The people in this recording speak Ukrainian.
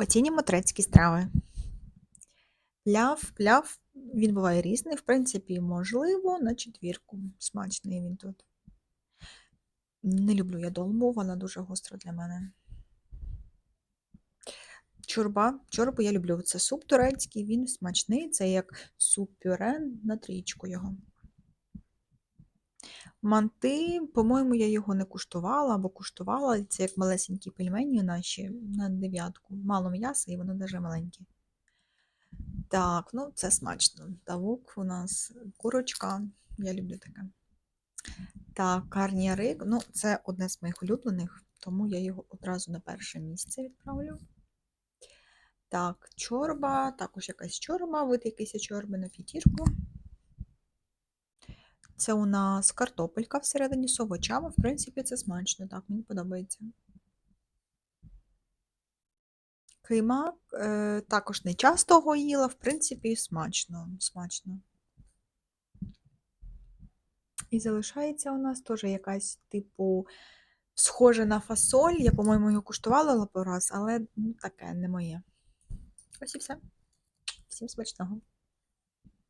Оцінюємо турецькі страви. Пляв, пляв, він буває різний, в принципі, можливо, на четвірку. Смачний він тут. Не люблю я долму, вона дуже гостра для мене. Чорба. Чорбу я люблю. Це суп турецький, він смачний, це як суп-пюре на трічку його. Манти, по-моєму, я його не куштувала або куштувала. Це як малесенькі пельмені наші на дев'ятку. Мало м'яса і воно дуже маленьке. Так, ну це смачно. Тавук у нас курочка. Я люблю таке. Так, карніарик. Ну, це одне з моїх улюблених, тому я його одразу на перше місце відправлю. Так, чорба, також якась чорба, вид якийсь чорби на п'ятірку. Це у нас картопелька всередині з овочами. В принципі, це смачно, так, мені подобається. Кийма е, також не часто його їла, в принципі, смачно. смачно. І залишається у нас теж якась, типу, схожа на фасоль. Я, по-моєму, його куштувала лапораз, але ну, таке не моє. Ось і все. Всім смачного.